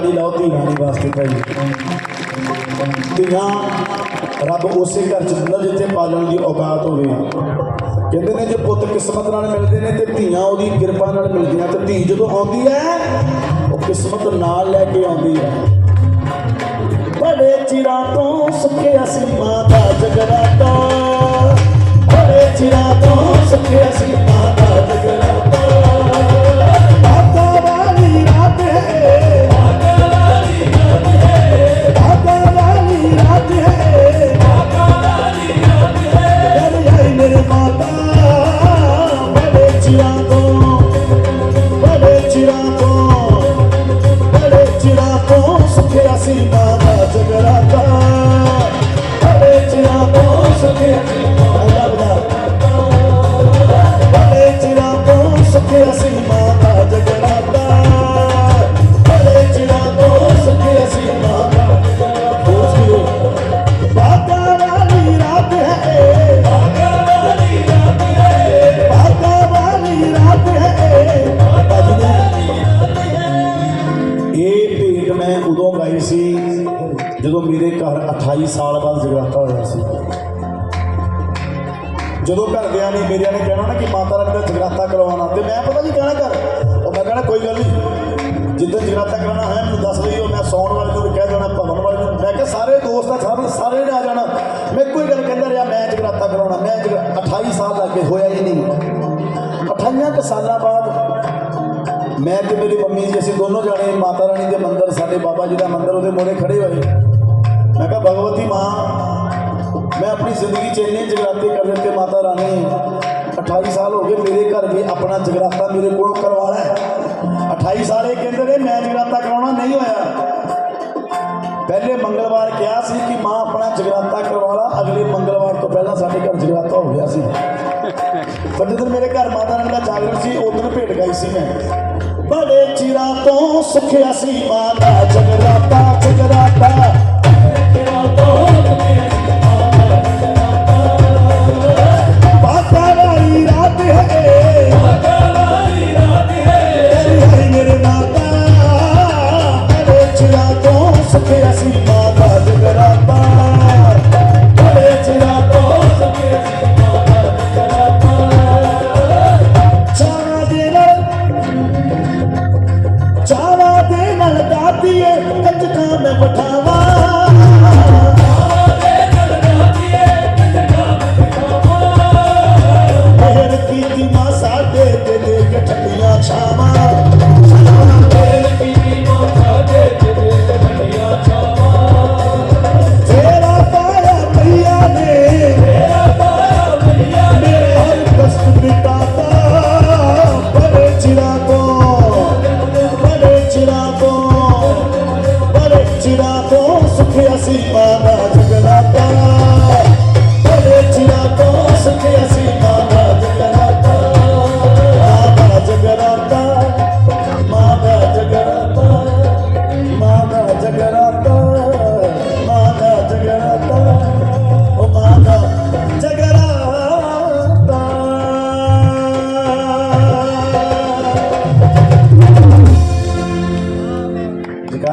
ਤਾੜੀ ਲਾਓ ਧੀਆਂ ਦੀ ਵਾਸਤੇ ਭਾਈ। ਧੀਆਂ, ਰੱਬ ਉਸੇ ਘਰ ਚ ਦਿੰਦਾ ਜਿੱਥੇ ਪਾਲਣ ਦੀ ਔਕਾਤ ਹੋਵੇ। ਕਹਿੰਦੇ ਨੇ ਜੇ ਪੁੱਤ ਕਿਸਮਤ ਨਾਲ ਮਿਲਦੇ ਨੇ ਤੇ ਧੀਆਂ ਉਹਦੀ ਕਿਰਪਾ ਨਾਲ ਮਿਲਦੀਆਂ। ਤੇ ਧੀ ਜਦੋਂ ਆਉਂਦੀ ਹੈ, ਉਹ ਕਿਸਮਤ ਨਾਲ ਲੈ ਕੇ ਆਉਂਦੀ ਹੈ। ਬੜੇ ਚਿਰਾਂ ਤੋਂ ਸੁੱਕੇ ਅਸੀਂ ਮਾਂ ਜਗਰਾਤਾ ਮੇਰੇ ਘਰ 28 ਸਾਲ ਬਾਅਦ ਜਗਰਾਤਾ ਹੋਇਆ ਸੀ। ਜਦੋਂ ਘਰਦਿਆਂ ਨੇ, ਮੇਰਿਆਂ ਨੇ ਕਹਿਣਾ ਨਾ ਕਿ ਮਾਤਾ ਰਾਣੀ ਦਾ ਜਗਰਾਤਾ ਕਰਵਾਉਣਾ, ਤੇ ਮੈਂ ਪਤਾ ਨਹੀਂ ਕਹਿਣਾ ਕਰ ਉਹ ਮੈਂ ਕਹਿਣਾ, ਕੋਈ ਗੱਲ ਨਹੀਂ। ਜਿੱਦਾਂ ਜਗਰਾਤਾ ਕਰਾਉਣਾ ਹੋਇਆ, ਮੈਨੂੰ ਦੱਸ ਲਈਓ ਮੈਂ ਸੌਣ ਵਾਲੇ ਨੂੰ ਵੀ ਕਹਿ ਦੇਣਾ, ਭਵਨ ਵਾਲੇ ਨੂੰ। ਮੈਂ ਕਿਹਾ, ਸਾਰੇ ਦੋਸਤ ਆ, ਸਾਰੇ ਸਾਰੇ ਨੇ ਆ ਜਾਣਾ। ਮੈਂ ਕੋਈ ਗੱਲ ਕਹਿੰਦਾ ਰਿਹਾ, ਮੈਂ ਜਗਰਾਤਾ ਕਰਾਉਣਾ, ਮੈਂ ਜਗ- 28 ਸਾਲ ਲੱਗੇ ਹੋਇਆ ਹੀ ਨਹੀਂ। 28 ਕੁ ਸਾਲਾਂ ਬਾਅਦ ਮੈਂ ਤੇ ਮੇਰੀ ਮੰਮੀ ਜੀ, ਅਸੀਂ ਦੋਨੋਂ ਜਾਣੇ, ਮਾਤਾ ਰਾਣੀ ਦੇ ਮੰਦਿਰ, ਸਾਡੇ ਬਾਬਾ ਜੀ ਦਾ ਮੰਦਿਰ, ਉਹਦੇ ਮੋੜੇ ਖੜੇ ਹੋਏ। ਮੈਂ ਕਿਹਾ, ਭਗਵਤੀ ਮਾਂ, ਮੈਂ ਆਪਣੀ ਜ਼ਿੰਦਗੀ 'ਚ ਇੰਨੇ ਜਗਰਾਤੇ ਕਰ ਦਿੱਤੇ ਮਾਤਾ ਰਾਣੀ 28 ਸਾਲ ਹੋ ਗਏ ਮੇਰੇ ਘਰ ਵੀ ਆਪਣਾ ਜਗਰਾਤਾ ਮੇਰੇ ਕੋਲੋਂ ਕਰਵਾ ਲੈ 28 ਸਾਲ ਇਹ ਕਹਿੰਦੇ ਨੇ, ਮੈਂ ਜਗਰਾਤਾ ਕਰਾਉਣਾ ਨਹੀਂ ਹੋਇਆ। ਪਹਿਲੇ ਮੰਗਲਵਾਰ ਕਿਹਾ ਸੀ ਕਿ ਮਾਂ ਆਪਣਾ ਜਗਰਾਤਾ ਕਰਵਾ ਲਾ, ਅਗਲੇ ਮੰਗਲਵਾਰ ਤੋਂ ਪਹਿਲਾਂ ਸਾਡੇ ਘਰ ਜਗਰਾਤਾ ਹੋ ਗਿਆ ਸੀ। ਪਰ ਜਦੋਂ ਮੇਰੇ ਘਰ ਮਾਤਾ ਰਾਣੀ ਦਾ ਜਾਗਰਣ ਸੀ, ਉਦੋਂ ਭੇਟ ਗਈ ਸੀ ਮੈਂ। ਬੜੇ ਚਿਰਾਂ ਤੋਂ ਸੁਖਿਆ ਸੀ ਮਾਂ ਦਾ ਜਗਰਾਤਾ ਜਗਰਾਤਾ ਸਾਡੇ ਤੇ ਦੇ ਕੇ ਠੰਡੀਆਂ ਛਾਵਾਂ ਮਿਹਰ